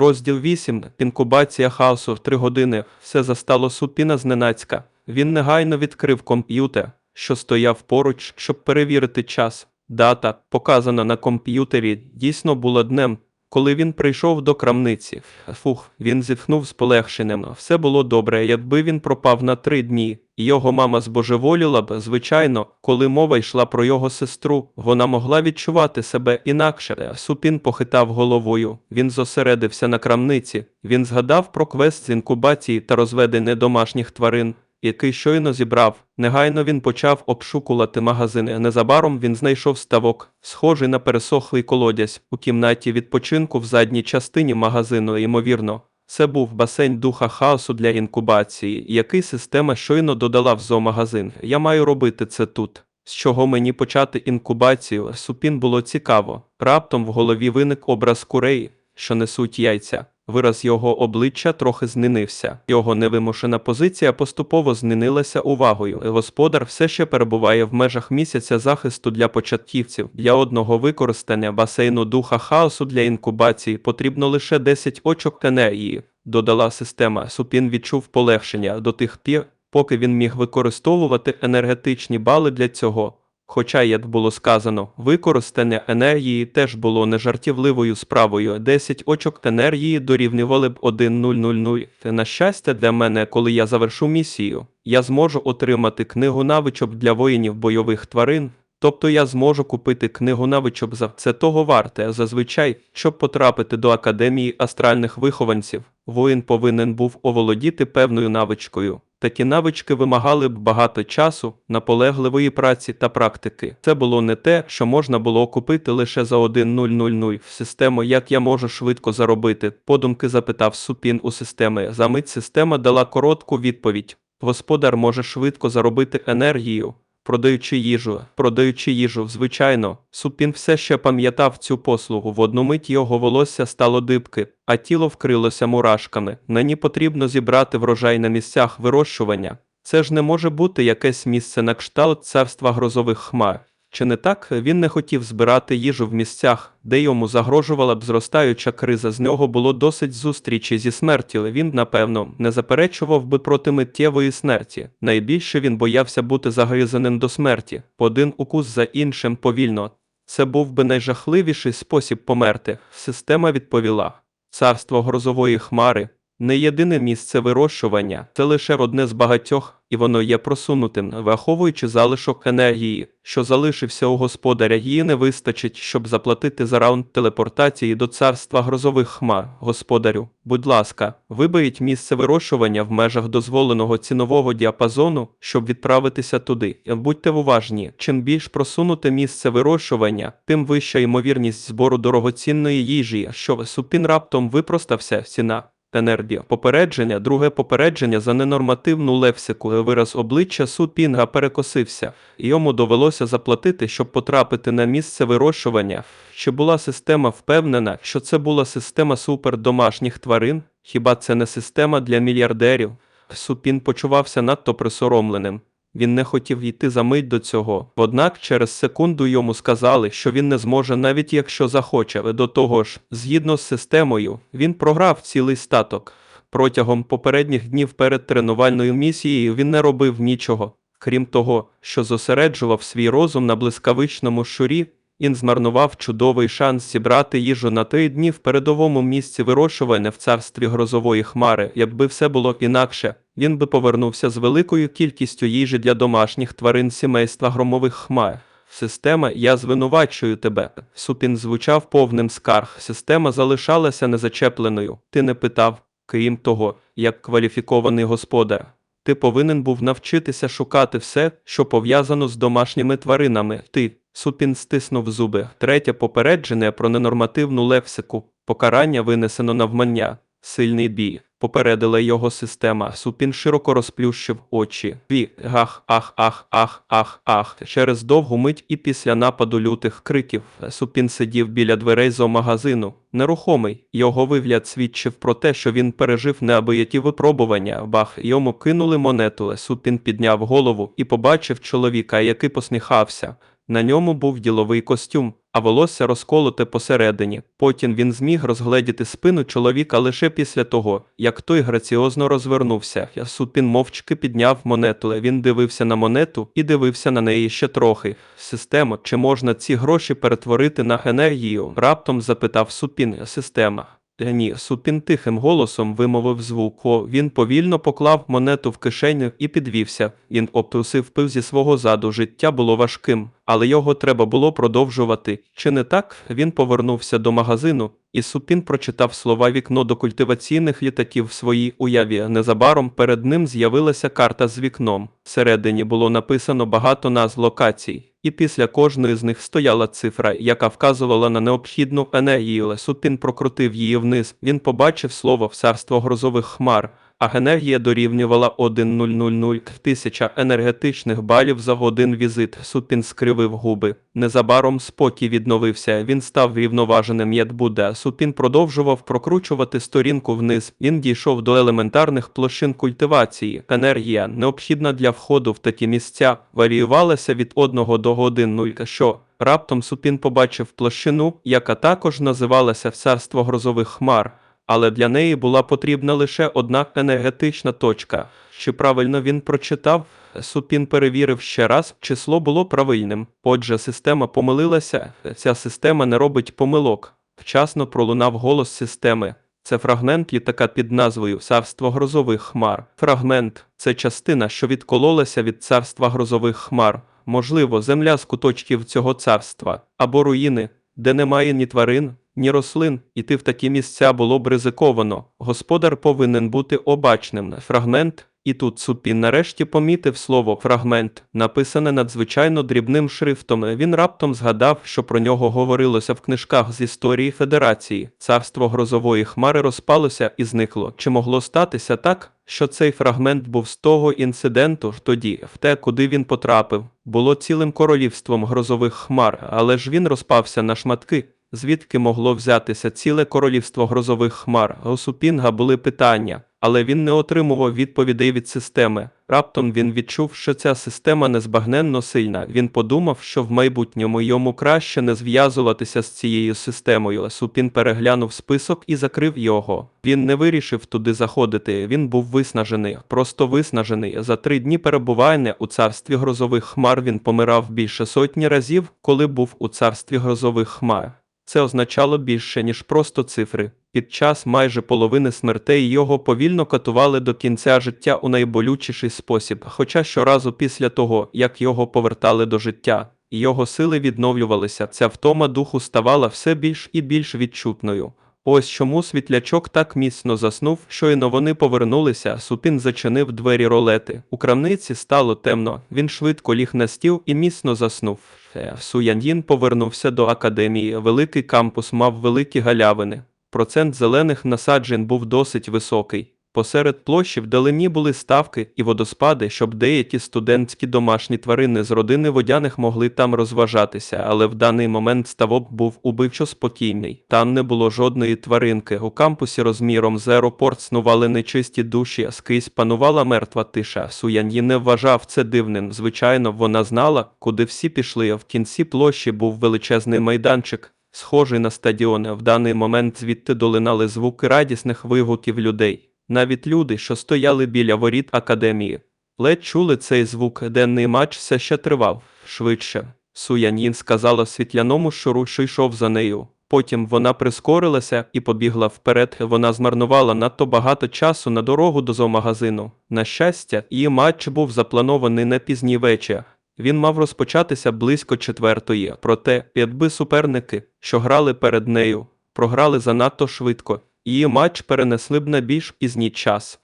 Розділ 8. Інкубація хаосу в 3 години. Все застало Супіна зненацька. Він негайно відкрив комп'ютер, що стояв поруч, щоб перевірити час. Дата, показана на комп'ютері, дійсно була днем, коли він прийшов до крамниці. Фух, він зітхнув з полегшенням. Все було добре, якби він пропав на три дні. Його мама збожеволіла б, звичайно, коли мова йшла про його сестру, вона могла відчувати себе інакше. Супін похитав головою. Він зосередився на крамниці. Він згадав про квест з інкубації та розведення домашніх тварин, який щойно зібрав. Негайно він почав обшукувати магазини. Незабаром він знайшов ставок, схожий на пересохлий колодязь у кімнаті відпочинку в задній частині магазину, ймовірно. Це був басейн духа хаосу для інкубації, який система щойно додала в зоомагазин. Я маю робити це тут. З чого мені почати інкубацію? Супін було цікаво. Раптом в голові виник образ курей, що несуть яйця. Вираз його обличчя трохи змінився. Його невимушена позиція поступово змінилася увагою. Господар все ще перебуває в межах місяця захисту для початківців. Для одного використання басейну духа хаосу для інкубації потрібно лише 10 очок енергії, додала система. Супін відчув полегшення до тих пір, поки він міг використовувати енергетичні бали для цього. Хоча, як було сказано, використання енергії теж було нежартівливою справою. 10 очок енергії дорівнювали б 1.000. На щастя для мене, коли я завершу місію, я зможу отримати книгу навичок для воїнів бойових тварин. Тобто я зможу купити книгу навичок за це того варте. Зазвичай, щоб потрапити до академії астральних вихованців, воїн повинен був оволодіти певною навичкою. Такі навички вимагали б багато часу, наполегливої праці та практики. Це було не те, що можна було купити лише за 1.000 в систему, як я можу швидко заробити. Подумки запитав Супін у системи. Замить система дала коротку відповідь. Господар може швидко заробити енергію, продаючи їжу, продаючи їжу, звичайно, Супін все ще пам'ятав цю послугу. В одну мить його волосся стало дибки, а тіло вкрилося мурашками. Мені потрібно зібрати врожай на місцях вирощування. Це ж не може бути якесь місце на кшталт царства грозових хмар. Чи не так він не хотів збирати їжу в місцях, де йому загрожувала б зростаюча криза. З нього було досить зустрічі зі смертю. Він, напевно, не заперечував би проти миттєвої смерті. Найбільше він боявся бути загризаним до смерті, один укус за іншим повільно. Це був би найжахливіший спосіб померти. Система відповіла: царство грозової хмари. Не єдине місце вирощування, це лише одне з багатьох, і воно є просунутим, враховуючи залишок енергії, що залишився у господаря, її не вистачить, щоб заплатити за раунд телепортації до царства грозових хмар. Господарю, будь ласка, виберіть місце вирощування в межах дозволеного цінового діапазону, щоб відправитися туди. Будьте уважні, чим більш просунуте місце вирощування, тим вища ймовірність збору дорогоцінної їжі, що супін раптом випростався ціна. Енергія. Попередження, друге попередження за ненормативну лексику. Вираз обличчя Супінга перекосився, йому довелося заплатити, щоб потрапити на місце вирощування. Чи була система впевнена, що це була система супердомашніх тварин? Хіба це не система для мільярдерів? Супін почувався надто присоромленим. Він не хотів йти за мить до цього. Однак через секунду йому сказали, що він не зможе, навіть якщо захоче. До того ж, згідно з системою, він програв цілий статок. Протягом попередніх днів перед тренувальною місією він не робив нічого. Крім того, що зосереджував свій розум на блискавичному щурі, він змарнував чудовий шанс зібрати їжу на три дні в передовому місці вирощування в царстві грозової хмари. Якби все було інакше, він би повернувся з великою кількістю їжі для домашніх тварин сімейства громових хмар. Система, я звинувачую тебе. Супін звучав повним скарг. Система залишалася незачепленою. Ти не питав, крім того, як кваліфікований господар. Ти повинен був навчитися шукати все, що пов'язано з домашніми тваринами. Ти, Супін стиснув зуби. Третє попередження про ненормативну лексику. Покарання винесено навмання. Сильний бій. Попередила його система. Супін широко розплющив очі. Ві, гах, ах, ах, ах, ах, ах. Через довгу мить і після нападу лютих криків Супін сидів біля дверей зоомагазину. Нерухомий. Його вигляд свідчив про те, що він пережив неабияті випробування. Бах, йому кинули монету. Супін підняв голову і побачив чоловіка, який посміхався. На ньому був діловий костюм, а волосся розколоте посередині. Потім він зміг розгледіти спину чоловіка лише після того, як той граціозно розвернувся. Супін мовчки підняв монету. Він дивився на монету і дивився на неї ще трохи. Система, чи можна ці гроші перетворити на енергію? Раптом запитав Супін. Система. Е, Ні, Супін тихим голосом вимовив звук. Він повільно поклав монету в кишеню і підвівся. Він обтрусив пив зі свого заду. Життя було важким, але його треба було продовжувати. Чи не так? Він повернувся до магазину, і Супін прочитав слова вікно до культиваційних літаків в своїй уяві. Незабаром перед ним з'явилася карта з вікном. Всередині було написано багато назв локацій. І після кожної з них стояла цифра, яка вказувала на необхідну енергію. Лесутин прокрутив її вниз. Він побачив слово в царство грозових хмар, а енергія дорівнювала 1000 тисяча енергетичних балів за один візит. Супін скривив губи. Незабаром спокій відновився. Він став рівноваженим як буде. Супін продовжував прокручувати сторінку вниз. Він дійшов до елементарних площин культивації. Енергія, необхідна для входу в такі місця, варіювалася від 1 до 1 що раптом Супін побачив площину, яка також називалася царство грозових хмар. Але для неї була потрібна лише одна енергетична точка. Чи правильно він прочитав? Супін перевірив ще раз, число було правильним. Отже, система помилилася. Ця система не робить помилок. Вчасно пролунав голос системи. Це фрагмент літака під назвою Царство грозових хмар. Фрагмент це частина, що відкололася від царства грозових хмар. Можливо, земля з куточків цього царства або руїни, де немає ні тварин, ні рослин, іти в такі місця було б ризиковано. Господар повинен бути обачним. Фрагмент. І тут Супін нарешті помітив слово фрагмент, написане надзвичайно дрібним шрифтом. Він раптом згадав, що про нього говорилося в книжках з історії Федерації. Царство грозової хмари розпалося і зникло. Чи могло статися так, що цей фрагмент був з того інциденту тоді, в те, куди він потрапив, було цілим королівством грозових хмар, але ж він розпався на шматки. Звідки могло взятися ціле королівство грозових хмар? У Супінга були питання, але він не отримував відповідей від системи. Раптом він відчув, що ця система незбагненно сильна. Він подумав, що в майбутньому йому краще не зв'язуватися з цією системою. Супін переглянув список і закрив його. Він не вирішив туди заходити. Він був виснажений, просто виснажений. За три дні перебування у царстві грозових хмар він помирав більше сотні разів, коли був у царстві грозових хмар. Це означало більше, ніж просто цифри. Під час майже половини смертей його повільно катували до кінця життя у найболючіший спосіб, хоча щоразу після того, як його повертали до життя, його сили відновлювалися, ця втома духу ставала все більш і більш відчутною. Ось чому світлячок так міцно заснув, щойно вони повернулися, Супін зачинив двері ролети. У крамниці стало темно, він швидко ліг на стіл і міцно заснув. Е, Суяньїн повернувся до академії. Великий кампус мав великі галявини. Процент зелених насаджень був досить високий. Посеред площі вдалині були ставки і водоспади, щоб деякі студентські домашні тварини з родини водяних могли там розважатися, але в даний момент ставок був убивчо спокійний. Там не було жодної тваринки. У кампусі розміром з аеропорт снували нечисті душі, а скрізь панувала мертва тиша. Суян'ї не вважав це дивним. Звичайно, вона знала, куди всі пішли. а В кінці площі був величезний майданчик. Схожий на стадіон, в даний момент звідти долинали звуки радісних вигуків людей. Навіть люди, що стояли біля воріт академії, ледь чули цей звук, денний матч все ще тривав. Швидше. Суянін сказала світляному шуру, що йшов за нею. Потім вона прискорилася і побігла вперед. Вона змарнувала надто багато часу на дорогу до зоомагазину. На щастя, її матч був запланований на пізній вечір. Він мав розпочатися близько четвертої, проте, якби суперники, що грали перед нею, програли занадто швидко, її матч перенесли б на більш пізній час.